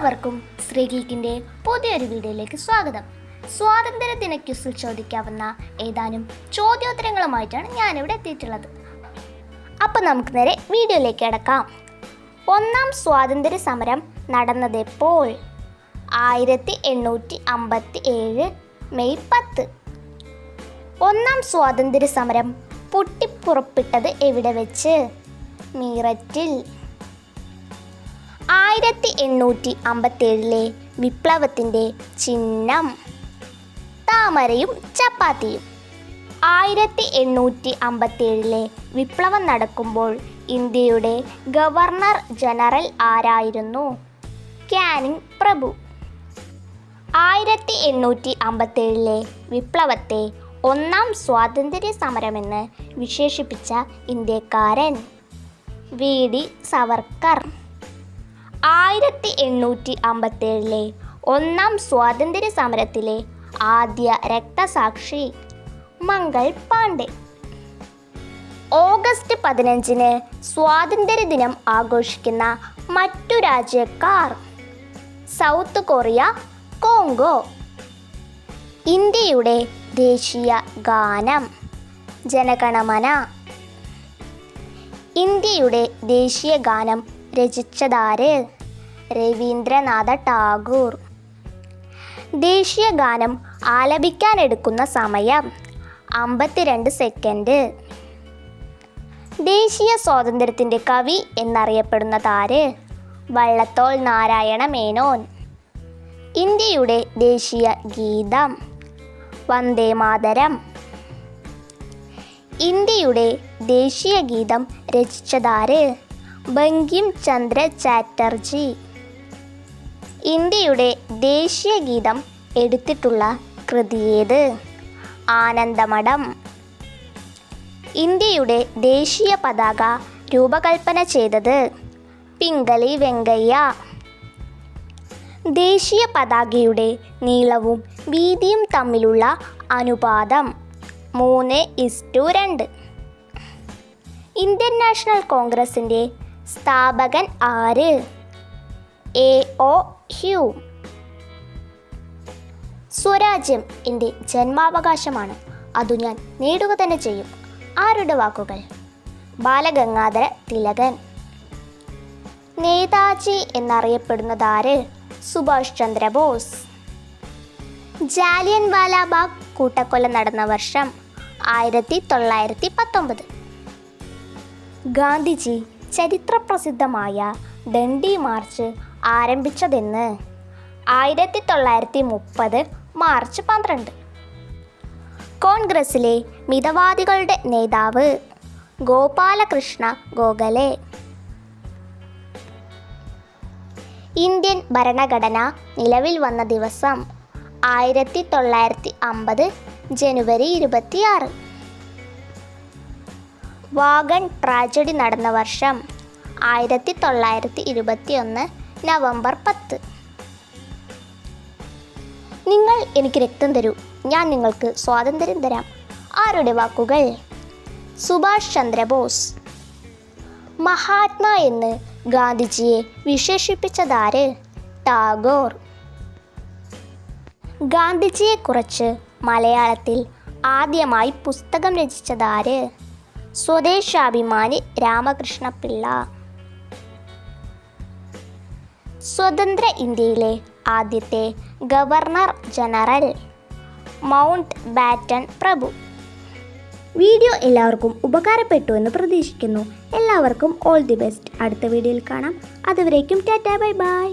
എല്ലാവർക്കും ശ്രീ ഗീക്കിന്റെ പുതിയൊരു വീഡിയോയിലേക്ക് സ്വാഗതം. സ്വാതന്ത്ര്യ ദിന ക്യൂസിൽ ചോദിക്കാവുന്ന ഏതാനും ചോദ്യോത്തരങ്ങളുമായിട്ടാണ് ഞാനിവിടെ എത്തിയിട്ടുള്ളത്. അപ്പം നമുക്ക് നേരെ വീഡിയോയിലേക്ക് കിടക്കാം. ഒന്നാം സ്വാതന്ത്ര്യ സമരം നടന്നത് എപ്പോൾ ആയിരത്തി എണ്ണൂറ്റി അമ്പത്തി ഏഴ് മെയ് പത്ത്. ഒന്നാം സ്വാതന്ത്ര്യ സമരം പൊട്ടിപ്പുറപ്പെട്ടത് എവിടെ വെച്ച്? മീററ്റിൽ. ആയിരത്തി എണ്ണൂറ്റി അമ്പത്തേഴിലെ വിപ്ലവത്തിന്റെ ചിഹ്നം. താമരയും ചപ്പാത്തിയും. ആയിരത്തി എണ്ണൂറ്റി അമ്പത്തേഴിലെ വിപ്ലവം നടക്കുമ്പോൾ ഇന്ത്യയുടെ ഗവർണർ ജനറൽ ആരായിരുന്നു? ക്യാനിങ് പ്രഭു. ആയിരത്തി എണ്ണൂറ്റി അമ്പത്തേഴിലെ വിപ്ലവത്തെ ഒന്നാം സ്വാതന്ത്ര്യ സമരമെന്ന് വിശേഷിപ്പിച്ച ഇന്ത്യക്കാരൻ വി. ഡി. സവർക്കർ. ആയിരത്തി എണ്ണൂറ്റി അമ്പത്തേഴിലെ ഒന്നാം സ്വാതന്ത്ര്യ സമരത്തിലെ ആദ്യ രക്തസാക്ഷി മംഗൾ പാണ്ഡെ. ഓഗസ്റ്റ് പതിനഞ്ചിന് സ്വാതന്ത്ര്യ ദിനം ആഘോഷിക്കുന്ന മറ്റു രാജ്യക്കാർ സൗത്ത് കൊറിയ കോങ്കോ. ഇന്ത്യയുടെ ദേശീയ ഗാനം ജനഗണമന. ഇന്ത്യയുടെ ദേശീയ ഗാനം രചിച്ചതാര്? രവീന്ദ്രനാഥ ടാഗോർ. ദേശീയ ഗാനം ആലപിക്കാനെടുക്കുന്ന സമയം അമ്പത്തിരണ്ട് സെക്കൻഡ്. ദേശീയ സ്വാതന്ത്ര്യത്തിന്റെ കവി എന്നറിയപ്പെടുന്ന താര് വള്ളത്തോൾ നാരായണ മേനോൻ. ഇന്ത്യയുടെ ദേശീയ ഗീതം വന്ദേ മാതരം. ഇന്ത്യയുടെ ദേശീയ ഗീതം രചിച്ചതാര് ബങ്കിം ചന്ദ്ര ചാറ്റർജി. ഇന്ത്യയുടെ ദേശീയ ഗീതം എടുത്തിട്ടുള്ള കൃതിയേത്? ആനന്ദമഠം. ഇന്ത്യയുടെ ദേശീയ പതാക രൂപകൽപ്പന ചെയ്തത് പിംഗലി വെങ്കയ്യ. ദേശീയ പതാകയുടെ നീളവും വീതിയും തമ്മിലുള്ള അനുപാതം മൂന്ന് ഇസ്റ്റു രണ്ട്. ഇന്ത്യൻ നാഷണൽ കോൺഗ്രസിന്റെ സ്ഥാപകൻ ആര്? എ. ഒ. ഹ്യൂ. സ്വരാജ്യം എന്റെ ജന്മാവകാശമാണ്. അതു ഞാൻ നേടുക തന്നെ ചെയ്യും. ആരുടെ വാക്കുകൾ? ബാലഗംഗാധര തിലകൻ. നേതാജി എന്നറിയപ്പെടുന്നതാര്? സുഭാഷ് ചന്ദ്രബോസ് ജാലിയൻ വാലാബാഗ് കൂട്ടക്കൊല നടന്ന വർഷം ആയിരത്തി തൊള്ളായിരത്തി പത്തൊമ്പത് ഗാന്ധിജി ചരിത്രപ്രസിദ്ധമായ ദണ്ഡി മാർച്ച് ആരംഭിച്ചതെന്ന്. ആയിരത്തി തൊള്ളായിരത്തി മുപ്പത് മാർച്ച് പന്ത്രണ്ട്. കോൺഗ്രസിലെ മിതവാദികളുടെ നേതാവ് ഗോപാലകൃഷ്ണ ഗോഖലെ. ഇന്ത്യൻ ഭരണഘടന നിലവിൽ വന്ന ദിവസം ആയിരത്തി തൊള്ളായിരത്തി അമ്പത് ജനുവരി ഇരുപത്തിയാറ്. വാഗൺ ട്രാജഡി നടന്ന വർഷം ആയിരത്തി തൊള്ളായിരത്തി ഇരുപത്തിയൊന്ന് നവംബർ പത്ത്. നിങ്ങൾ എനിക്ക് രക്തം തരൂ. ഞാൻ നിങ്ങൾക്ക് സ്വാതന്ത്ര്യം തരാം. ആരുടെ വാക്കുകൾ? സുഭാഷ് ചന്ദ്രബോസ്. മഹാത്മാ എന്ന് ഗാന്ധിജിയെ വിശേഷിപ്പിച്ചതാര്? ടാഗോർ. ഗാന്ധിജിയെക്കുറിച്ച് മലയാളത്തിൽ ആദ്യമായി പുസ്തകം രചിച്ചതാര്? സ്വദേശാഭിമാനി രാമകൃഷ്ണപിള്ള. സ്വതന്ത്ര ഇന്ത്യയിലെ ആദ്യത്തെ ഗവർണർ ജനറൽ മൗണ്ട് ബാറ്റൺ പ്രഭു. വീഡിയോ എല്ലാവർക്കും ഉപകാരപ്പെട്ടു എന്ന് പ്രതീക്ഷിക്കുന്നു. എല്ലാവർക്കും ഓൾ ദി ബെസ്റ്റ്. അടുത്ത വീഡിയോയിൽ കാണാം. അതുവരേക്കും ടാറ്റാ ബൈ ബൈ.